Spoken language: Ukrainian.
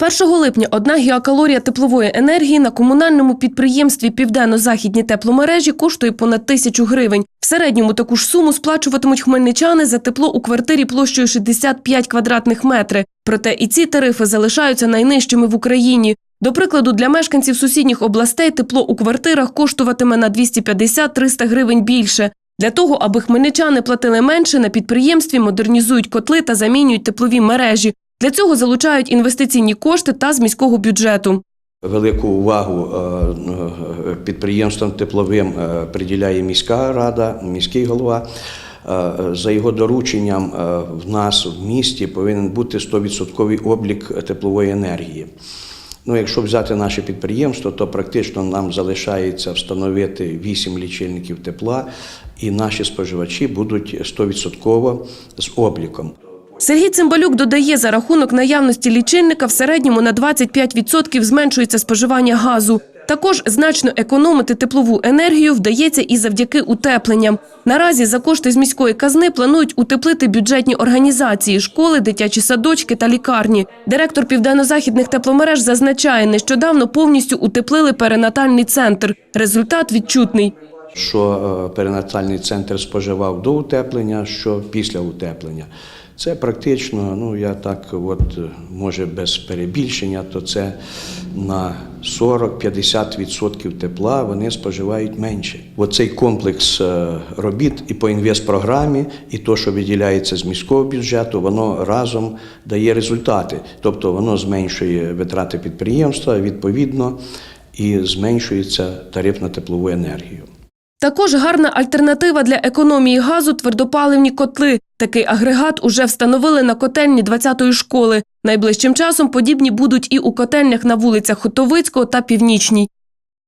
З 1 липня одна гігакалорія теплової енергії на комунальному підприємстві Південно-Західні тепломережі коштує понад тисячу гривень. В середньому таку ж суму сплачуватимуть хмельничани за тепло у квартирі площею 65 квадратних метри. Проте і ці тарифи залишаються найнижчими в Україні. До прикладу, для мешканців сусідніх областей тепло у квартирах коштуватиме на 250-300 гривень більше. Для того, аби хмельничани платили менше, на підприємстві модернізують котли та замінюють теплові мережі. Для цього залучають інвестиційні кошти та з міського бюджету. Велику увагу е, е, підприємствам тепловим е, приділяє міська рада, міський голова. За його дорученням в нас в місті повинен бути 100% облік теплової енергії. Ну, якщо взяти наше підприємство, то практично нам залишається встановити 8 лічильників тепла, і наші споживачі будуть 100% з обліком. Сергій Цимбалюк додає, за рахунок наявності лічильника в середньому на 25% зменшується споживання газу. Також значно економити теплову енергію вдається і завдяки утепленням. Наразі за кошти з міської казни планують утеплити бюджетні організації, школи, дитячі садочки та лікарні. Директор південно-західних тепломереж зазначає, нещодавно повністю утеплили перинатальний центр. Результат відчутний. Що е, перинатальний центр споживав до утеплення, що після утеплення. Це практично, ну я так, от е, може без перебільшення, то це на 40-50% тепла вони споживають менше. Оцей комплекс е, робіт і по інвестпрограмі, і то, що виділяється з міського бюджету, воно разом дає результати. Тобто воно зменшує витрати підприємства, відповідно, і зменшується тариф на теплову енергію. Також гарна альтернатива для економії газу – твердопаливні котли. Такий агрегат уже встановили на котельні 20-ї школи. Найближчим часом подібні будуть і у котельнях на вулицях Хотовицького та Північній.